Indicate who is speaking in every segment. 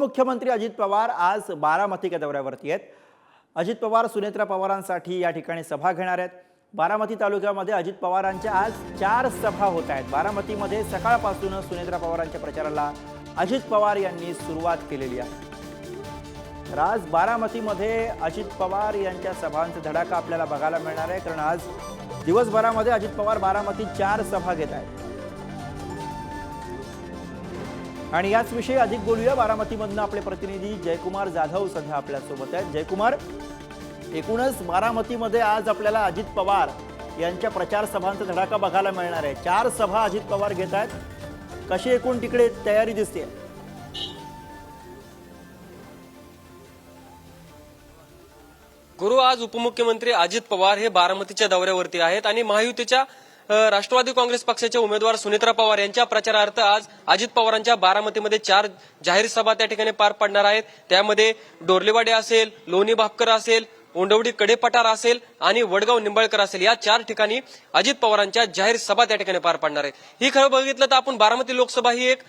Speaker 1: उपमुख्यमंत्री अजित पवार आज बारामती दौऱ्यावरती आहेत. अजित पवार सुनेत्रा पवारांसाठी या ठिकाणी सभा घेणार आहेत. बारामती तालुक्यामध्ये अजित पवारांच्या आज चार सभा होत आहेत. बारामतीमध्ये सकाळपासून सुनेत्रा पवारांच्या प्रचाराला अजित पवार यांनी सुरुवात केलेली आहे. तर आज बारामतीमध्ये अजित पवार यांच्या सभांचा धडाका आपल्याला बघायला मिळणार आहे. कारण आज दिवसभरामध्ये अजित पवार बारामतीत चार सभा घेत आहेत. आणि याच विषयी अधिक बोलूया. बारामतीमधनं आपले प्रतिनिधी जयकुमार जाधव सध्या आपल्यासोबत आहेत. जयकुमार एकूणच बारामतीमध्ये आज आपल्याला अजित पवार यांच्या प्रचार सभांचा धडाका बघायला मिळणार आहे. चार सभा अजित पवार घेत आहेत. कशी एकूण तिकडे तयारी दिसते?
Speaker 2: गुरु आज उपमुख्यमंत्री अजित पवार हे बारामतीच्या दौऱ्यावरती आहेत आणि महायुतीच्या राष्ट्रवादी काँग्रेस पक्षाचे उमेदवार सुनेत्रा पवार यांच्या प्रचारार्थ आज अजित पवारांच्या बारामतीमध्ये चार जाहीर सभा त्या ठिकाणी पार पडणार आहेत. त्यामध्ये डोरलेवाडे असेल लोणी भापकर असेल ओंडवडी कडेपठार असेल आणि वडगाव निंबाळकर असेल या चार ठिकाणी अजित पवारांच्या जाहीर सभा त्या ठिकाणी पार पाडणार आहेत. ही खरं बघितलं तर आपण बारामती लोकसभा ही एक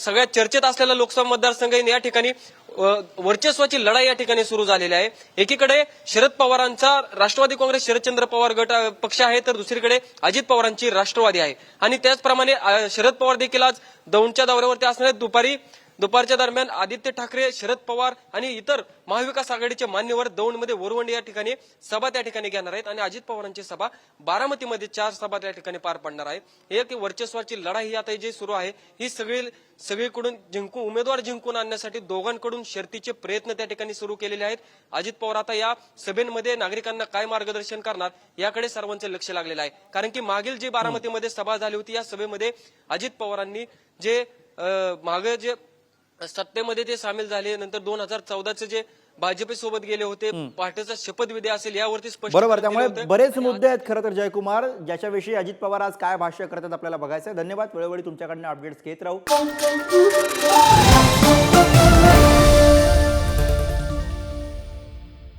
Speaker 2: सगळ्यात चर्चेत असलेला लोकसभा मतदारसंघ आहे. या ठिकाणी वर्चस्वाची लढाई या ठिकाणी सुरू झालेली आहे. एकीकडे शरद पवारांचा राष्ट्रवादी काँग्रेस शरदचंद्र पवार गट पक्ष आहे तर दुसरीकडे अजित पवारांची राष्ट्रवादी आहे. आणि त्याचप्रमाणे शरद पवार देखील आज दौंडच्या दौऱ्यावरती असणार आहेत. दुपारी दुपारच्या दरम्यान आदित्य ठाकरे शरद पवार आणि इतर महाविकास आघाडीचे मान्यवर दौंडमध्ये वरवंड या ठिकाणी सभा त्या ठिकाणी घेणार आहेत आणि अजित पवारांची सभा बारामतीमध्ये चार सभा त्या ठिकाणी पार पडणार आहे. एक वर्चस्वाची लढाई आता जी सुरू आहे ही सगळी सगळीकडून जिंकून उमेदवार जिंकून आणण्यासाठी दोघांकडून शर्तीचे प्रयत्न त्या ठिकाणी सुरू केलेले आहेत. अजित पवार आता या सभेमध्ये नागरिकांना काय मार्गदर्शन करणार याकडे सर्वांचं लक्ष लागलेलं आहे. कारण की मागील जी बारामतीमध्ये सभा झाली होती या सभेमध्ये अजित पवारांनी जे मागे जे सत्तेमध्ये ते सामील झाले नंतर दोन हजार चौदाचे जे भाजप सोबत गेले होते पहाटेचा शपथविधी असेल यावरती स्पष्ट
Speaker 1: बरोबर त्यामुळे बरेच मुद्दे आहेत खरं तर जयकुमार ज्याच्याविषयी अजित पवार आज काय भाष्य करतात आपल्याला बघायचं आहे. धन्यवाद वेळोवेळी तुमच्याकडनं अपडेट्स घेत राहू.